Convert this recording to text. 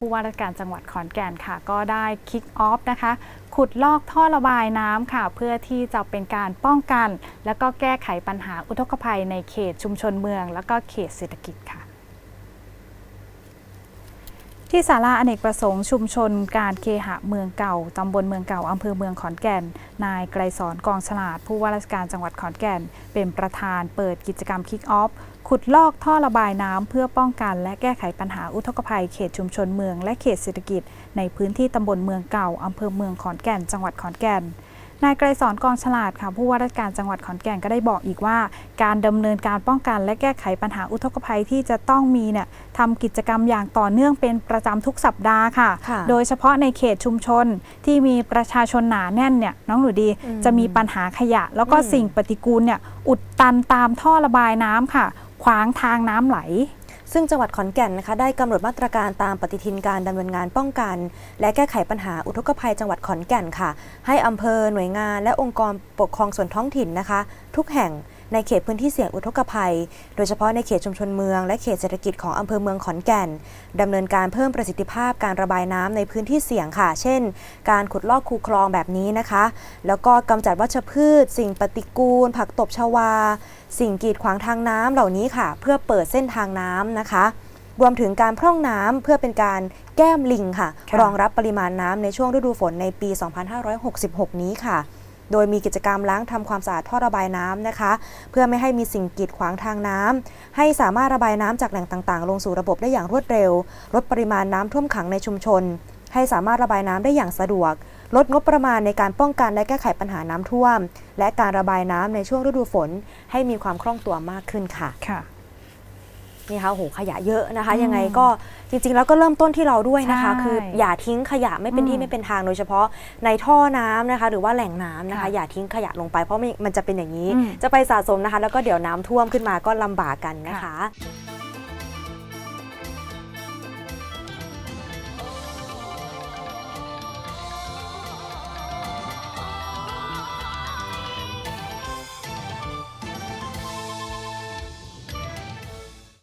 ผู้ว่าราชการจังหวัดขอนแก่นค่ะ ก็ได้คิกออฟนะคะ ขุดลอกท่อระบายน้ำค่ะ เพื่อที่จะเป็นการป้องกัน และก็แก้ไขปัญหาอุทกภัยในเขตชุมชนเมือง และก็เขตเศรษฐกิจค่ะ ที่ศาลาอเนกประสงค์ชุมชนการเคหะเมืองเก่า ตำบลเมืองเก่า อำเภอเมืองขอนแก่น นายไกรสอนกองฉลาด ผู้ว่าราชการจังหวัดขอนแก่น เป็นประธานเปิดกิจกรรมคิกออฟขุดลอกท่อระบายน้ำเพื่อป้องกันและแก้ไขปัญหาอุทกภัยเขตชุมชนเมืองและเขตเศรษฐกิจ ในพื้นที่ตำบลเมืองเก่าอำเภอเมืองขอนแก่น จังหวัดขอนแก่น นายไกรสอนกองฉลาดค่ะผู้ว่าราชการจังหวัดขอนแก่นก็ได้บอกอีกว่า การดำเนินการป้องกัน และแก้ไขปัญหาอุทกภัยที่จะต้องมีเนี่ยทำกิจกรรมอย่างต่อเนื่องเป็นประจำทุกสัปดาห์ค่ะค่ะ โดยเฉพาะในเขตชุมชนที่มีประชาชนหนาแน่นเนี่ยน้องหนูดีอืมจะมีปัญหาขยะ แล้วก็อืมสิ่งปฏิกูลเนี่ยอุดตันตามท่อระบายน้ำค่ะ ขวางทางน้ำไหล ซึ่งจังหวัดขอนแก่นนะคะได้กำหนดมาตรการตามปฏิทินการดำเนินงานป้องกัน และแก้ไขปัญหาอุทกภัยจังหวัดขอนแก่นค่ะ ให้อำเภอหน่วยงานและองค์กรปกครองส่วนท้องถิ่นนะคะ ทุกแห่ง ในเขตพื้นที่เสี่ยงอุทกภัย โดยเฉพาะในเขตชุมชนเมืองและเขตเศรษฐกิจของอำเภอเมืองขอนแก่นดำเนินการเพิ่มประสิทธิภาพการระบายน้ำในพื้นที่เสี่ยงค่ะ เช่น การขุดลอกคูคลองแบบนี้นะคะ แล้วก็กำจัดวัชพืช สิ่งปฏิกูล ผักตบชวา สิ่งกีดขวางทางน้ำเหล่านี้ค่ะ เพื่อเปิดเส้นทางน้ำนะคะรวมถึงการพร่องน้ำเพื่อเป็นการแก้มลิงค่ะ รองรับปริมาณน้ำในช่วงฤดูฝนในปี 2566 นี้ค่ะ โดยมีกิจกรรมล้างทำความสะอาดท่อระบายน้ำนะคะ เพื่อไม่ให้มีสิ่งกีดขวางทางน้ำให้สามารถระบายน้ำจากแหล่งต่างๆ ลงสู่ระบบได้อย่างรวดเร็ว ลดปริมาณน้ำท่วมขังในชุมชน ให้สามารถระบายน้ำได้อย่างสะดวก ลดงบประมาณในการป้องกันและแก้ไขปัญหาน้ำท่วม และการระบายน้ำในช่วงฤดูฝน ให้มีความคล่องตัวมากขึ้นค่ะค่ะ นี่ค่ะโอ้โหขยะเยอะนะคะอืมยังไงก็จริง ๆ แล้วก็เริ่มต้นที่เราด้วยนะคะ ใช่คืออย่าทิ้งขยะไม่เป็นอืมที่ไม่เป็นทางโดยเฉพาะในท่อน้ำนะคะ หรือว่าแหล่งน้ำนะคะ ค่ะอย่าทิ้งขยะลงไปเพราะไม่มันจะเป็นอย่างนี้อืมจะไปสะสมนะคะ แล้วก็เดี๋ยวน้ำท่วมขึ้นมาก็ลำบากกันนะคะค่ะ